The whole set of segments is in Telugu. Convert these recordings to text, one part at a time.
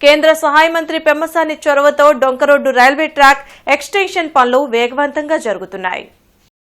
కేంద్ర సహాయ మంత్రి పెమ్మసాని చొరవతో డొంకరోడ్డు రైల్వే ట్రాక్ ఎక్స్టెన్షన్ పనులు వేగవంతంగా జరుగుతున్నాయి.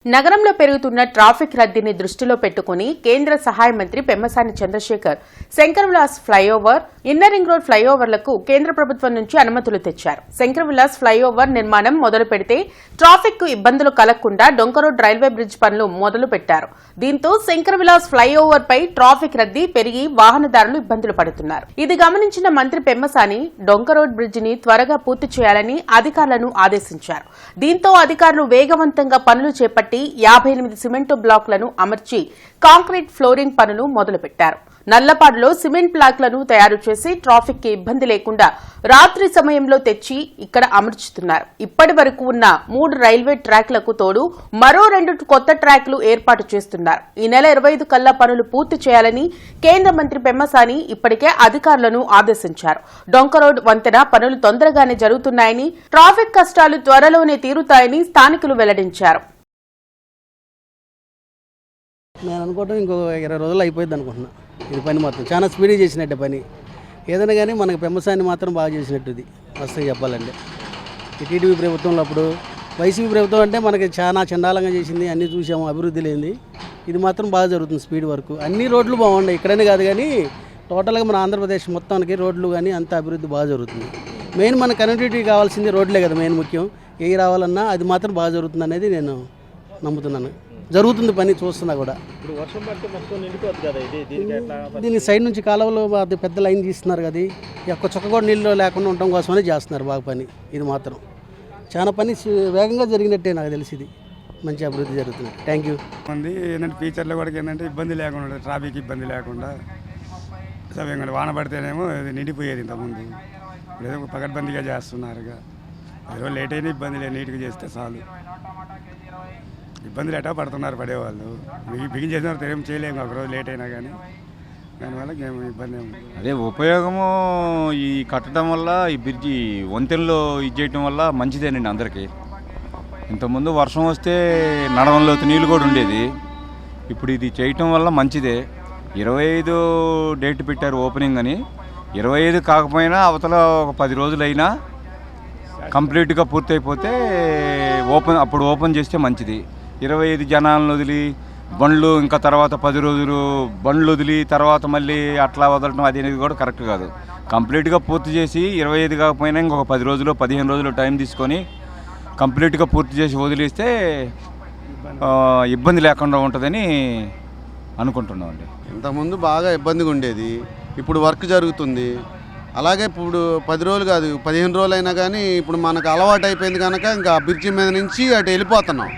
నగరంలో పెరుగుతున్న ట్రాఫిక్ రద్దీని దృష్టిలో పెట్టుకుని కేంద్ర సహాయ మంత్రి Pemmasani Chandrasekhar Shankar Vilas flyover inner ring road ఫ్లైఓవర్లకు కేంద్ర ప్రభుత్వం నుంచి అనుమతులు తెచ్చారు. శంకర్ విలాస్ ఫ్లైఓవర్ నిర్మాణం మొదలు పెడితే ట్రాఫిక్కు ఇబ్బందులు కలగకుండా డొంకరోడ్ రైల్వే బ్రిడ్జ్ పనులు మొదలు పెట్టారు. దీంతో శంకర్ విలాస్ ఫ్లైఓవర్ పై ట్రాఫిక్ రద్దీ పెరిగి వాహనదారులు ఇబ్బందులు పడుతున్నారు. ఇది గమనించిన మంత్రి పెమ్మసాని డొంకరోడ్ బ్రిడ్జ్ని త్వరగా పూర్తి చేయాలని అధికారులను ఆదేశించారు. దీంతో అధికారులు వేగవంతంగా పనులు చేపట్టి యాభై ఎనిమిది సిమెంటు బ్లాక్లను అమర్చి కాంక్రీట్ ఫ్లోరింగ్ పనులు మొదలుపెట్టారు. నల్లపాడులో సిమెంట్ బ్లాక్లను తయారు చేసి ట్రాఫిక్కి ఇబ్బంది లేకుండా రాత్రి సమయంలో తెచ్చి ఇక్కడ అమర్చుతున్నారు. ఇప్పటి వరకు ఉన్న మూడు రైల్వే ట్రాక్లకు తోడు మరో రెండు కొత్త ట్రాక్లు ఏర్పాటు చేస్తున్నారు. ఈ నెల ఇరవై ఐదు కల్లా పనులు పూర్తి చేయాలని కేంద్ర మంత్రి పెమ్మసాని ఇప్పటికే అధికారులను ఆదేశించారు. డొంకరోడ్ వంతెన పనులు తొందరగానే జరుగుతున్నాయని ట్రాఫిక్ కష్టాలు త్వరలోనే తీరుతాయని స్థానికులు వెల్లడించారు. నేను అనుకోవటం ఇంకో ఇరవై రోజులు అయిపోయింది అనుకుంటున్నా. ఇది పని మొత్తం చాలా స్పీడ్గా చేసినట్టే పని. ఏదైనా కానీ మనకి పెంపసాన్ని మాత్రం బాగా చేసినట్టు ఇది. వస్తాయి చెప్పాలంటే. ఈ టీడీపీ ప్రభుత్వంలో అప్పుడు వైసీపీ ప్రభుత్వం అంటే మనకి చాలా చండాలంగా చేసింది అన్నీ చూసాము అభివృద్ధి లేనిది. ఇది మాత్రం బాగా జరుగుతుంది స్పీడ్ వరకు అన్ని రోడ్లు బాగున్నాయి ఇక్కడనే కాదు కానీ టోటల్గా మన ఆంధ్రప్రదేశ్ మొత్తానికి రోడ్లు కానీ అంత అభివృద్ధి బాగా జరుగుతుంది. మెయిన్ మన కనెక్టివిటీ కావాల్సింది రోడ్లే కదా మెయిన్ ముఖ్యం. ఏ రావాలన్నా అది మాత్రం బాగా జరుగుతుంది అనేది నేను నమ్ముతున్నాను. జరుగుతుంది పని చూస్తున్నా కూడా. ఇప్పుడు వర్షం పడితే మొత్తం నిండిపోద్ది కదా ఇది? దీనికి ఎట్లా దీని సైడ్ నుంచి కాలువలో అది పెద్ద లైన్ తీస్తున్నారు కదా ఒక్క చుక్క కూడా నీళ్ళు లేకుండా ఉండటం కోసమనే చేస్తున్నారు బాగా పని. ఇది మాత్రం చాలా పని వేగంగా జరిగినట్టే నాకు తెలిసి ఇది. మంచి అభివృద్ధి జరుగుతుంది. థ్యాంక్ యూ ఏంటంటే ఫ్యూచర్లో కూడా ఏంటంటే ఇబ్బంది లేకుండా ట్రాఫిక్ ఇబ్బంది లేకుండా సమయంగా వాన పడితేనేమో ఇది నిండిపోయేది ఇంతకుముందు. ఇప్పుడు ఏదో పకడ్బందీగా చేస్తున్నారు ఇక ఏదో లేట్ అయినా ఇబ్బంది లేదు నీట్గా చేస్తే చాలు. ఇబ్బందులు ఎటా పడుతున్నారు పడేవాళ్ళు. బిగి బిగిన్ చేసిన ఏం చేయలేము ఒక రోజు లేట్ అయినా కానీ దానివల్ల ఏం ఇబ్బంది ఏమి అదే ఉపయోగము ఈ కట్టడం వల్ల ఈ బ్రిడ్జి వంతెనలో ఇది చేయటం వల్ల మంచిదేనండి అందరికీ. ఇంతకుముందు వర్షం వస్తే నడవంలో నీళ్ళు కూడా ఉండేది. ఇప్పుడు ఇది చేయటం వల్ల మంచిదే. ఇరవై ఐదు డేట్ పెట్టారు ఓపెనింగ్ అని. ఇరవై ఐదు కాకపోయినా అవతల ఒక పది రోజులైనా కంప్లీట్గా పూర్తయిపోతే ఓపెన్ అప్పుడు ఓపెన్ చేస్తే మంచిది. ఇరవై ఐదు జనాలను వదిలి బండ్లు ఇంకా తర్వాత పది రోజులు బండ్లు వదిలి తర్వాత మళ్ళీ అట్లా వదలటం అది అనేది కూడా కరెక్ట్ కాదు. కంప్లీట్గా పూర్తి చేసి ఇరవై ఐదు కాకపోయినా ఇంకొక పది రోజులు పదిహేను రోజులు టైం తీసుకొని కంప్లీట్గా పూర్తి చేసి వదిలేస్తే ఇబ్బంది లేకుండా ఉంటుందని అనుకుంటున్నామండి ఇంతకుముందు బాగా ఇబ్బందిగా ఉండేది. ఇప్పుడు వర్క్ జరుగుతుంది. అలాగే ఇప్పుడు పది రోజులు కాదు పదిహేను రోజులు అయినా కానీ ఇప్పుడు మనకు అలవాటు అయిపోయింది కనుక ఇంకా బ్రిడ్జి మీద నుంచి అటు వెళ్ళిపోతున్నాం.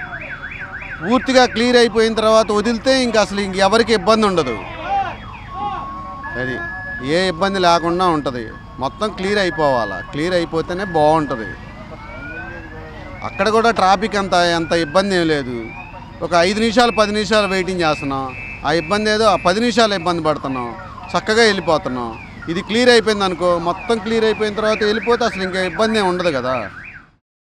పూర్తిగా క్లియర్ అయిపోయిన తర్వాత వదిలితే ఇంకా అసలు ఇంక ఎవరికి ఇబ్బంది ఉండదు. అది ఏ ఇబ్బంది లేకుండా ఉంటుంది. మొత్తం క్లియర్ అయిపోవాలా? క్లియర్ అయిపోతేనే బాగుంటుంది. అక్కడ కూడా ట్రాఫిక్ అంత ఎంత ఇబ్బంది ఏం లేదు. ఒక ఐదు నిమిషాలు పది నిమిషాలు వెయిటింగ్ చేస్తున్నాం. ఆ ఇబ్బంది ఏదో ఆ పది నిమిషాలు ఇబ్బంది పడుతున్నాం. చక్కగా వెళ్ళిపోతున్నాం. ఇది క్లియర్ అయిపోయింది అనుకో మొత్తం క్లియర్ అయిపోయిన తర్వాత వెళ్ళిపోతే అసలు ఇంకా ఇబ్బంది ఏం ఉండదు కదా.